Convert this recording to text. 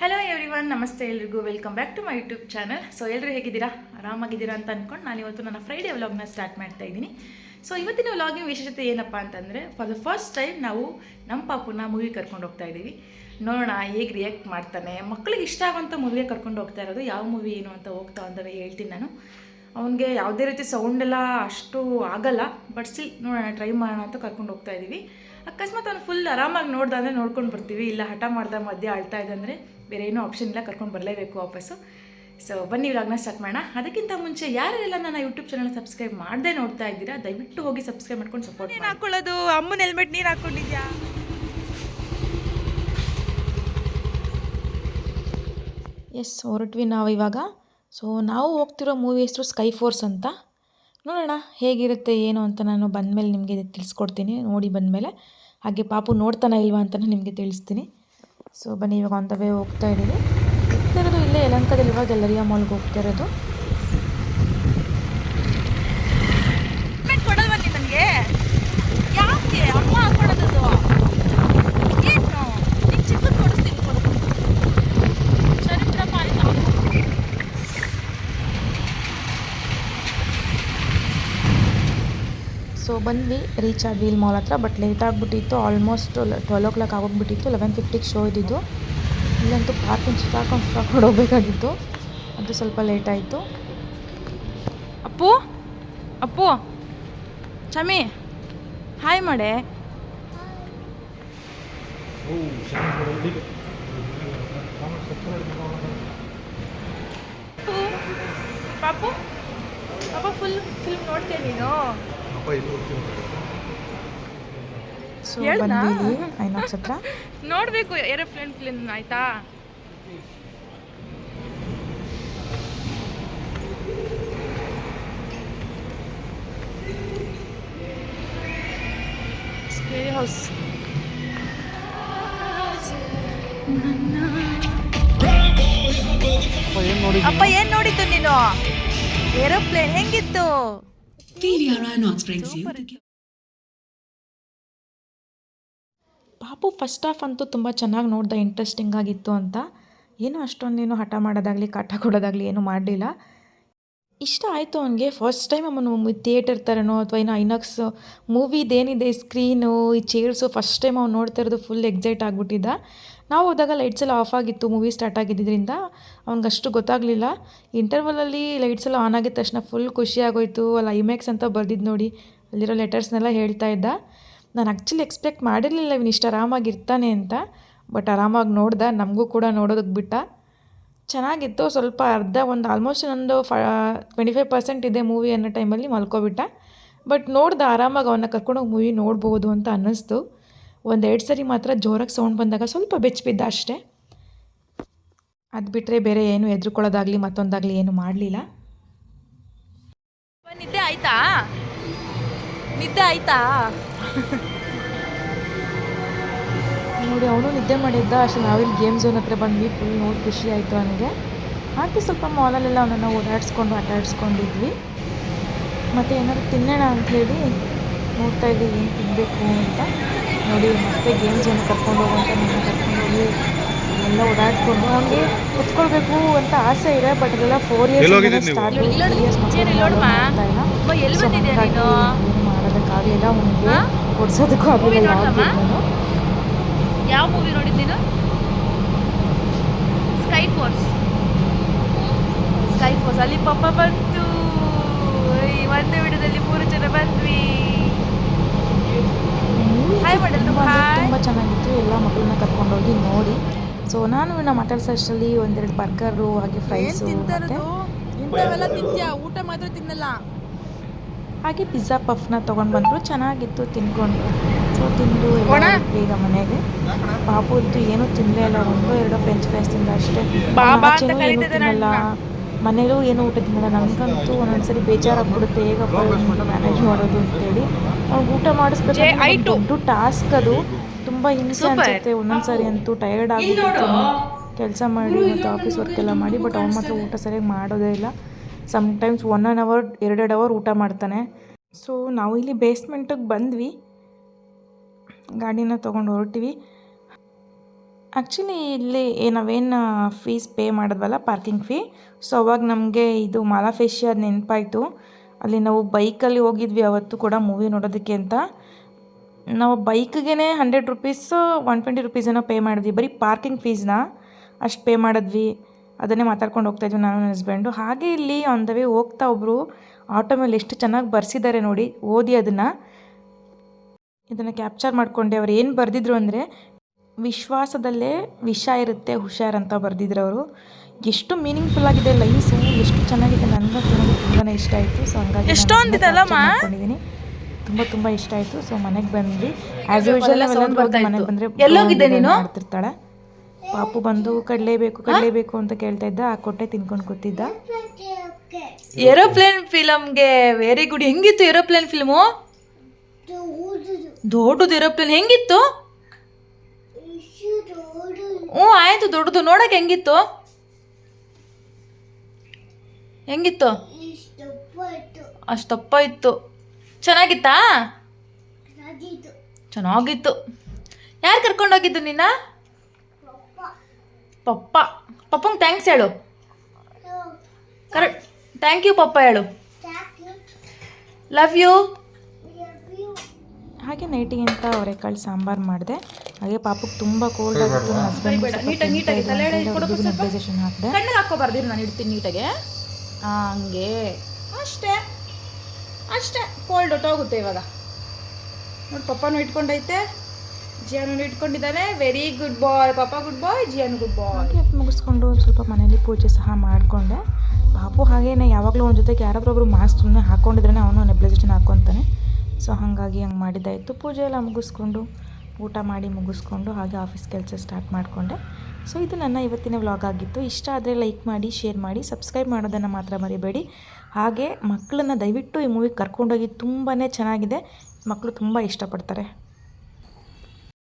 Hello every one ನಮಸ್ತೆ ಎಲ್ರಿಗೂ. Welcome back to my YouTube channel so ಎಲ್ಲರೂ ಹೇಗಿದ್ದೀರಾ? ಆರಾಮಾಗಿದ್ದೀರಾ ಅಂತ ಅಂದ್ಕೊಂಡು ನಾನು ಇವತ್ತು ನನ್ನ ಫ್ರೈಡೇ ವ್ಲಾಗ್ನ ಸ್ಟಾರ್ಟ್ ಮಾಡ್ತಾ ಇದ್ದೀನಿ. ಸೊ ಇವತ್ತಿನ ವ್ಲಾಗಿನ ವಿಶೇಷತೆ ಏನಪ್ಪ ಅಂತಂದರೆ ಫಾರ್ ದ ಫಸ್ಟ್ ಟೈಮ್ ನಾವು ನಮ್ಮ ಪಾಪುನ ಮೂವಿ ಕರ್ಕೊಂಡು ಹೋಗ್ತಾ ಇದ್ದೀವಿ. ನೋಡೋಣ ಹೇಗೆ ರಿಯಾಕ್ಟ್ ಮಾಡ್ತಾನೆ ಮಕ್ಕಳಿಗೆ ಇಷ್ಟ ಆಗುವಂಥ ಮೂವಿಗೆ ಕರ್ಕೊಂಡು ಹೋಗ್ತಾ ಇರೋದು ಯಾವ ಮೂವಿ ಏನು ಅಂತ ಹೋಗ್ತಾ ಅಂತಲೇ ಹೇಳ್ತೀನಿ ನಾನು. ಅವನಿಗೆ ಯಾವುದೇ ರೀತಿ ಸೌಂಡ್ ಎಲ್ಲ ಅಷ್ಟು ಆಗಲ್ಲ ಬಟ್ ಸ್ಟಿಲ್ ನೋಡೋಣ ಟ್ರೈ ಮಾಡೋಣ ಅಂತ ಕರ್ಕೊಂಡು ಹೋಗ್ತಾ ಇದ್ದೀವಿ. ಅಕಸ್ಮಾತ್ ಅವ್ನು ಫುಲ್ ಆರಾಮಾಗಿ ನೋಡ್ದ ಅಂದರೆ ನೋಡ್ಕೊಂಡು ಬರ್ತೀವಿ. ಇಲ್ಲ, ಹಠ ಮಾಡ್ದ ಮಧ್ಯೆ ಅಳ್ತಾ ಇದ್ದಂದರೆ ಬೇರೆ ಏನೂ ಆಪ್ಷನ್ ಇಲ್ಲ ಕರ್ಕೊಂಡು ಬರಲೇಬೇಕು ವಾಪಸ್ಸು. ಸೊ ಬನ್ನಿ ಇವಾಗನ ಸ್ಟಾರ್ಟ್ ಮಾಡೋಣ. ಅದಕ್ಕಿಂತ ಮುಂಚೆ ಯಾರೆಲ್ಲ ನನ್ನ ಯೂಟ್ಯೂಬ್ ಚಾನಲ್ ಸಬ್ಸ್ಕ್ರೈಬ್ ಮಾಡದೆ ನೋಡ್ತಾ ಇದ್ದೀರಾ ದಯವಿಟ್ಟು ಹೋಗಿ ಸಬ್ಸ್ಕ್ರೈಬ್ ಮಾಡ್ಕೊಂಡು ಸಪೋರ್ಟ್ ನೀನು ಹಾಕೊಳ್ಳೋದು ಅಮ್ಮನ ಹೆಲ್ಮೆಟ್ ನೀರು ಹಾಕೊಂಡಿದ್ಯಾ? ಎಸ್ ಹೊರಟ್ವಿ ನಾವು ಇವಾಗ. ಸೊ ನಾವು ಹೋಗ್ತಿರೋ ಮೂವಿ ಹೆಸರು ಸ್ಕೈ ಫೋರ್ಸ್ ಅಂತ. ನೋಡೋಣ ಹೇಗಿರುತ್ತೆ ಏನು ಅಂತ ನಾನು ಬಂದಮೇಲೆ ನಿಮಗೆ ತಿಳಿಸ್ಕೊಡ್ತೀನಿ. ನೋಡಿ ಬಂದಮೇಲೆ. ಹಾಗೆ ಪಾಪು ನೋಡ್ತಾನ ಇಲ್ವಾ ಅಂತ ನಿಮಗೆ ತಿಳಿಸ್ತೀನಿ. ಸೊ ಬನ್ನಿ, ಇವಾಗ ಆನ್ ವೇ ಹೋಗ್ತಾ ಇದ್ದೀವಿ ಹೋಗ್ತಾ ಇರೋದು ಇಲ್ಲೇ ಯಲಂಕದಲ್ಲಿ ಇವಾಗ ಗ್ಯಾಲರಿಯಾ ಮಾಲ್ಗೆ ಹೋಗ್ತಾ ಇರೋದು ಹೆಲ್ಮೆಟ್ ಕೊಡಲ್ವಾ ನೀ ನನಗೆ ಯಾಕೆ ಅಮ್ಮ ಹಾಕೊಳ್ಳೋದು ಏನು ನಿಂಗೆ ಚಿಕ್ಕದು ಕೊಡಿಸ್ತೀನಿ ಕೊಡು ಸರಿ ಬಿಡಪ್ಪ ಆಯ್ತಾ ಸೊ ಬಂದ್ವಿ ರೀಚ್ ಆದ್ವಿ ಇಲ್ಲಿ ಮಾಲ್ ಹತ್ರ ಬಟ್ ಲೇಟ್ ಆಗಿಬಿಟ್ಟಿತ್ತು ಆಲ್ಮೋಸ್ಟ್ ಟ್ವೆಲ್ ಓ ಕ್ಲಾಕ್ ಆಗೋಗ್ಬಿಟ್ಟಿತ್ತು ಲೆವೆನ್ ಫಿಫ್ಟಿಗೆ ಶೋ ಇದ್ದಿದ್ದು. ಇಲ್ಲಂತೂ ಪಾರ್ಕಿಂಗ್ ಸುತ್ತಾಕೊಂಡು ಸುತ್ತಾಕೊಂಡು ಹೋಗ್ಬೇಕಾಗಿತ್ತು ಅದು ಸ್ವಲ್ಪ ಲೇಟ್ ಆಯಿತು. ಅಪ್ಪು ಅಪ್ಪು, ಚಮಿ ಹಾಯ್ ಮಾಡೆ. ಪಾಪು, ಪಾಪ ಫುಲ್ ಫಿಲ್ಮ್ ನೋಡ್ತೇನೆ ನೀನು? ಸೊ ಐನಾಕ್ಸ್ ಹತ್ರ? ನೋಡಬೇಕು ಏರೋಪ್ಲೇನ್ ಫಿಲ್ಮ್ ಆಯ್ತಾ? ಸ್ಕೇರಿ ಹೌಸ್ ಅಪ್ಪ ಏನ್ ನೋಡಿದ್ದು ನೀನು? ಏರೋಪ್ಲೇನ್ ಹೆಂಗಿತ್ತು? ಪಾಪು ಫಸ್ಟ್ ಹಾಫ್ ಅಂತೂ ತುಂಬ ಚೆನ್ನಾಗಿ ನೋಡ್ದೆ ಇಂಟ್ರೆಸ್ಟಿಂಗ್ ಆಗಿತ್ತು ಅಂತ. ಏನೂ ಅಷ್ಟೊಂದೇನು ಹಠ ಮಾಡೋದಾಗಲಿ, ಕಾಟ ಕೊಡೋದಾಗಲಿ ಏನೂ ಮಾಡಲಿಲ್ಲ. ಇಷ್ಟ ಆಯಿತು ಅವನಿಗೆ. ಫಸ್ಟ್ ಟೈಮ್ ಅವನು ಥಿಯೇಟರ್ ಥರನೋ ಅಥವಾ ಏನೋ ಐನಾಕ್ಸ್ ಮೂವಿದೇನಿದೆ ಸ್ಕ್ರೀನು ಈ ಚೇರ್ಸು ಫಸ್ಟ್ ಟೈಮ್ ಅವ್ನು ನೋಡ್ತಾ ಇರೋದು ಫುಲ್ ಎಕ್ಸೈಟ್ ಆಗಿಬಿಟ್ಟಿದ್ದ. ನಾವು ಹೋದಾಗ ಲೈಟ್ಸ್ ಎಲ್ಲ ಆಫ್ ಆಗಿತ್ತು ಮೂವಿ ಸ್ಟಾರ್ಟ್ ಆಗಿದ್ದರಿಂದ ಅವ್ನಿಗಷ್ಟು ಗೊತ್ತಾಗಲಿಲ್ಲ. ಇಂಟರ್ವಲಲ್ಲಿ ಲೈಟ್ಸ್ ಎಲ್ಲ ಆನ್ ಆಗಿದ ತಕ್ಷಣ ಫುಲ್ ಖುಷಿ ಆಗೋಯ್ತು. ಅಲ್ಲಿ ಐಮ್ಯಾಕ್ಸ್ ಅಂತ ಬರ್ದಿದ್ದು ನೋಡಿ, ಅಲ್ಲಿರೋ ಲೆಟರ್ಸ್ನೆಲ್ಲ ಹೇಳ್ತಾ ಇದ್ದ. ನಾನು ಆ್ಯಕ್ಚುಲಿ ಎಕ್ಸ್ಪೆಕ್ಟ್ ಮಾಡಿರಲಿಲ್ಲ, ಇವನು ಇಷ್ಟು ಆರಾಮಾಗಿರ್ತಾನೆ ಅಂತ. ಬಟ್ ಆರಾಮಾಗಿ ನೋಡ್ದೆ. ನಮಗೂ ಕೂಡ ನೋಡೋದಕ್ಕೆ ಬಿಟ್ಟ. ಚೆನ್ನಾಗಿತ್ತು. ಸ್ವಲ್ಪ ಅರ್ಧ ಒಂದು ಆಲ್ಮೋಸ್ಟ್ ನಂದು ಫ ಟ್ವೆಂಟಿ ಫೈವ್ ಪರ್ಸೆಂಟ್ ಇದೆ ಮೂವಿ ಅನ್ನೋ ಟೈಮಲ್ಲಿ ಮಲ್ಕೊಬಿಟ್ಟ. ಬಟ್ ನೋಡ್ದೆ ಆರಾಮಾಗಿ ಅವನ್ನ ಕರ್ಕೊಂಡೋಗಿ ಮೂವಿ ನೋಡ್ಬೋದು ಅಂತ ಅನ್ನಿಸ್ತು. ಒಂದೆರಡು ಸರಿ ಮಾತ್ರ ಜೋರಾಗಿ ಸೌಂಡ್ ಬಂದಾಗ ಸ್ವಲ್ಪ ಬೆಚ್ಚಿಬಿದ್ದ ಅಷ್ಟೇ. ಅದು ಬಿಟ್ಟರೆ ಬೇರೆ ಏನು ಎದ್ರುಕೊಳ್ಳೋದಾಗಲಿ ಮತ್ತೊಂದಾಗಲಿ ಏನು ಮಾಡಲಿಲ್ಲ. ನಿದ್ದೆ ಆಯ್ತಾ? ನಿದ್ದೆ ಆಯ್ತಾ? ನೋಡಿ ಅವನು ನಿದ್ದೆ ಮಾಡಿದ್ದ. ಅಷ್ಟು ನಾವಿಲ್ಲಿ ಗೇಮ್ ಝೋನ್ ಹತ್ರ ಬಂದ್ವಿ. ಫುಲ್ ನೋಡಿ ಖುಷಿ ಆಯಿತು ಅವನಿಗೆ. ಹಾಕಿ ಸ್ವಲ್ಪ ಮಾಲಲ್ಲೆಲ್ಲ ಅವನನ್ನು ಓಡಾಡಿಸ್ಕೊಂಡು ಆಟ ಆಡಿಸ್ಕೊಂಡಿದ್ವಿ ಮತ್ತು ಏನಾದ್ರು ತಿನ್ನೋಣ ಅಂಥೇಳಿ ನೋಡ್ತಾ ಇದ್ವಿ ಏನು ತಿನ್ನಬೇಕು ಅಂತ. ನೋಡಿ ಮತ್ತೆ ಗೇಮ್ ಝೋನ್ ಕರ್ಕೊಂಡು ಹೋಗುವಂತ ನನ್ನ ಕರ್ಕೊಂಡೋಗಿ ಎಲ್ಲ ಓಡಾಡ್ಕೊಂಡು ಅವನಿಗೆ ಕುತ್ಕೊಳ್ಬೇಕು ಅಂತ ಆಸೆ ಇದೆ ಬಟ್ ಅದೆಲ್ಲ ಫೋರ್ ಇಯರ್ಸ್ ಸ್ಟಾರ್ಟ್ ಮಾಡೋದಕ್ಕಾಗಲಿಲ್ಲ ಅವನಿಗೆ? ಓಡಿಸೋದಕ್ಕೂ ಆಗಲಿಲ್ಲ ಯಾವ್ದು ಯಾವ ಮೂವಿ ನೋಡಿದ್ದೀನ ಸ್ಕೈ ಫೋರ್ಸ್ ಸ್ಕೈ ಫೋರ್ಸ್ ಅಲ್ಲಿ ಪಪ್ಪ ಬಂತು. ಏಯ್, ಒಂದೇ ವಿಡದಲ್ಲಿ ಮೂರು ಜನ ಬಂದ್ವಿ. ಹಾಯ್ ತುಂಬ ಚೆನ್ನಾಗಿತ್ತು. ಎಲ್ಲ ಮಕ್ಕಳನ್ನ ಕರ್ಕೊಂಡೋಗಿ ನೋಡಿ. ಸೊ ನಾನು ನಮ್ಮ ಮಾತಾಡ್ಸೋಷ್ಟರಲ್ಲಿ ಒಂದೆರಡು ಬರ್ಗರು ಹಾಗೆ ಫ್ರೈಸು ಇಂಥವೆಲ್ಲ ತಿಂತ್ಯಾ? ಊಟ ಮಾತ್ರ ತಿನ್ನಲ್ಲ. ಹಾಗೆ ಪಿಜ್ಜಾ ಪಫ್ನ ತೊಗೊಂಡು ಬಂದರು. ಚೆನ್ನಾಗಿತ್ತು ತಿನ್ಕೊಂಡು. ಸೊ ತಿಂದು ಈಗ ಮನೆಗೆ. ಪಾಪದ್ದು ಏನು ಏನೂ ತಿನ್ನಲೇ ಇಲ್ಲ ಒಂದು ಎರಡು ಫ್ರೆಂಚ್ ಫ್ರೈಸ್ ತಿಂದ ಅಷ್ಟೇ. ಬಾಬಾ ಅವ್ನು ಅಂತ ಆಚೆನೂ ಏನೂ ತಿನ್ನಲ್ಲ. ಮನೇಲೂ ಏನು ಊಟ ತಿನ್ನಲ್ಲ. ನನಗಂತೂ ಒಂದೊಂದ್ಸರಿ ಬೇಜಾರಾಗ್ಬಿಡುತ್ತೆ. ಹೇಗಪ್ಪ ಮ್ಯಾನೇಜ್ ಮಾಡೋದು ಅಂತೇಳಿ. ಅವ್ನಿಗೆ ಊಟ ಮಾಡಿಸ್ಬೇಕು. ದೊಡ್ಡ ಟಾಸ್ಕ್ ಅದು. ತುಂಬ ಹಿಂಸೆ ಅನಿಸುತ್ತೆ. ಒಂದೊಂದ್ಸರಿ ಅಂತೂ ಟಯರ್ಡ್ ಆಗಿಬಿಡ್ತೀನಿ ಕೆಲಸ ಮಾಡಿ ಮತ್ತು ಆಫೀಸ್ ವರ್ಕ್ ಎಲ್ಲ ಮಾಡಿ ಬಟ್ ಅವ್ನು ಮಾತ್ರ ಊಟ ಸರಿಯಾಗಿ ಮಾಡೋದೇ ಇಲ್ಲ. ಸಮ್ಟೈಮ್ಸ್ ಒನ್ ಆನ್ ಅವರ್ ಎರಡೆರಡು ಅವರ್ ಊಟ ಮಾಡ್ತಾನೆ. ಸೊ ನಾವು ಇಲ್ಲಿ ಬೇಸ್ಮೆಂಟಿಗೆ ಬಂದ್ವಿ. ಗಾಡಿನ ತೊಗೊಂಡು ಹೊರಟಿವಿ. ಆ್ಯಕ್ಚುಲಿ ಇಲ್ಲಿ ನಾವೇನು ಫೀಸ್ ಪೇ ಮಾಡಿದ್ವಲ್ಲ ಪಾರ್ಕಿಂಗ್ ಫೀ ಸೊ ಅವಾಗ ನಮಗೆ ಇದು ಮಾಲಾಫೇಶಿಯಾದ ನೆನಪಾಯಿತು. ಅಲ್ಲಿ ನಾವು ಬೈಕಲ್ಲಿ ಹೋಗಿದ್ವಿ ಅವತ್ತು ಕೂಡ ಮೂವಿ ನೋಡೋದಕ್ಕೆ ಅಂತ. ನಾವು ಬೈಕ್ಗೆ ಹಂಡ್ರೆಡ್ ರುಪೀಸು ಒನ್ ಟ್ವೆಂಟಿ ರುಪೀಸೇನೋ ಪೇ ಮಾಡಿದ್ವಿ. ಬರೀ ಪಾರ್ಕಿಂಗ್ ಫೀಸ್ನ ಅಷ್ಟು ಪೇ ಮಾಡಿದ್ವಿ. ಅದನ್ನೇ ಮಾತಾಡ್ಕೊಂಡು ಹೋಗ್ತಾ ಇದ್ವಿ ನಾನು ನನ್ನ ಹಸ್ಬೆಂಡು ಹಾಗೆ ಇಲ್ಲಿ ಆನ್ ದ ವೇ ಹೋಗ್ತಾ ಒಬ್ಬರು ಆಟೋ ಮೇಲೆ ಎಷ್ಟು ಚೆನ್ನಾಗಿ ಬರ್ಸಿದ್ದಾರೆ ನೋಡಿ, ಓದಿ ಅದನ್ನು. ಇದನ್ನು ಕ್ಯಾಪ್ಚರ್ ಮಾಡಿಕೊಂಡೆ ಅವ್ರು ಏನು ಬರೆದಿದ್ರು ಅಂದರೆ ವಿಶ್ವಾಸದಲ್ಲೇ ವಿಷ ಇರುತ್ತೆ ಹುಷಾರ್ ಅಂತ ಬರೆದಿದ್ರು ಅವರು. ಎಷ್ಟು ಮೀನಿಂಗ್ಫುಲ್ ಆಗಿದೆ ಲೈಫ್ ಎಷ್ಟು ಚೆನ್ನಾಗಿದೆ. ನನಗೆ ತುಂಬಾ ಇಷ್ಟ ಆಯಿತು. ಸೊ ಹಂಗಾಗಿ? ಮಾಡ್ಕೊಂಡಿದ್ದೀನಿ ತುಂಬ ತುಂಬ ಇಷ್ಟ ಆಯಿತು. ಸೊ ಮನೆಗೆ ಬಂದ್ವಿ. ಆ್ಯಸ್ ಯೂಶಲ್ ಮನೆಗೆ ಬಂದರೆ ಎಲ್ಲೋಗಿದ್ದೆ ನೀನು? ಮಾಡ್ತಿರ್ತಾಳೆ. ಪಾಪು ಬಂದು ಕಡಲೇಬೇಕು ಕಡಲೇಬೇಕು ಅಂತ ಕೇಳ್ತಾ ಇದ್ದ. ಆ ಕೊಟ್ಟೆ ತಿನ್ಕೊಂಡು ಕೂತಿದ್ದ. ಏರೋಪ್ಲೇನ್ ಫಿಲಮ್ಗೆ ವೆರಿ ಗುಡ್ ಹೆಂಗಿತ್ತು ಏರೋಪ್ಲೇನ್ ಫಿಲ್ಮು ದೊಡ್ಡದು ಏರೋಪ್ಲೇನ್ ಹೆಂಗಿತ್ತು? ಹ್ಞೂ ಆಯಿತು ದೊಡ್ಡದು ನೋಡಕ್ಕೆ ಹೆಂಗಿತ್ತು? ಹೆಂಗಿತ್ತು? ಅಷ್ಟಪ್ಪ ಇತ್ತು ಚೆನ್ನಾಗಿತ್ತಾ? ಚೆನ್ನಾಗಿತ್ತು. ಯಾರು ಕರ್ಕೊಂಡೋಗಿದ್ದು ನಿನ್ನ? ಪಪ್ಪ. ಪಪ್ಪಂಗೆ ಥ್ಯಾಂಕ್ಸ್ ಹೇಳು. ಕರೆಕ್ಟ್ ಥ್ಯಾಂಕ್ ಯು ಪಪ್ಪ ಹೇಳು. ಲವ್ ಯು ಹಾಗೆ ನೈಟಿಗೆ ಅಂತ ಅವರೆಕಾಳು ಸಾಂಬಾರು ಮಾಡಿದೆ. ಹಾಗೆ ಪಾಪಕ್ಕೆ ತುಂಬ ಕೋಲ್ಡ್ ಆಗಿತ್ತು ನೀಟಾಗಿ ಹಸ್ಬೆಂಡ್ ನೆಬ್ಲೈಸೇಷನ್ ಹಾಕಿದೆ. ಕಣ್ಣಿಗೆ ಹಾಕೋಬಾರ್ದು ನಾನು ಇಡ್ತೀನಿ ನೀಟಾಗೆ. ಹಂಗೆ. ಅಷ್ಟೇ. ಅಷ್ಟೇ. ಕೋಲ್ಡ್ ಹೊಟ್ಟೋಗುತ್ತೆ ಇವಾಗ. ನೋಡಿ ಪಪ್ಪನೂ ಇಟ್ಕೊಂಡೈತೆ. ಜಿಯಾನು ಇಟ್ಕೊಂಡಿದ್ದಾನೆ. ವೆರಿ ಗುಡ್ ಬಾಯ್ ಪಾಪ ಗುಡ್ ಬಾಯ್ ಜಿಯಾನು ಗುಡ್ ಬಾಯ್ ಅದ್ ಮುಗಿಸ್ಕೊಂಡು ಒಂದ್ ಸ್ವಲ್ಪ ಮನೇಲಿ ಪೂಜೆ ಸಹ ಮಾಡಿಕೊಂಡೆ. ಪಾಪು ಹಾಗೇನೆ ಯಾವಾಗಲೂ ಒಂದು ಜೊತೆಗೆ ಯಾರಾದ್ರೂ ಒಬ್ರು ಮಾಸ್ಕ್ ಸುಮ್ಮನೆ ಹಾಕ್ಕೊಂಡಿದ್ರೆ ಅವನು ನೆಬ್ಲೈಸೇಷನ್ ಹಾಕ್ಕೊತಾನೆ ಸೊ ಹಾಗಾಗಿ ಹಂಗೆ ಮಾಡಿದ್ದಾಯಿತು ಪೂಜೆ ಎಲ್ಲ ಮುಗಿಸ್ಕೊಂಡು, ಊಟ ಮಾಡಿ ಮುಗಿಸ್ಕೊಂಡು ಹಾಗೆ ಆಫೀಸ್ ಕೆಲಸ ಸ್ಟಾರ್ಟ್ ಮಾಡಿಕೊಂಡೆ. ಸೊ ಇದು ನನ್ನ ಇವತ್ತಿನ ವ್ಲಾಗ್ ಆಗಿತ್ತು. ಇಷ್ಟ ಆದರೆ ಲೈಕ್ ಮಾಡಿ ಶೇರ್ ಮಾಡಿ ಸಬ್ಸ್ಕ್ರೈಬ್ ಮಾಡೋದನ್ನು ಮಾತ್ರ ಮರಿಬೇಡಿ. ಹಾಗೆ ಮಕ್ಕಳನ್ನ ದಯವಿಟ್ಟು ಈ ಮೂವಿಗೆ ಕರ್ಕೊಂಡೋಗಿ ತುಂಬಾ ಚೆನ್ನಾಗಿದೆ. ಮಕ್ಕಳು ತುಂಬ ಇಷ್ಟಪಡ್ತಾರೆ.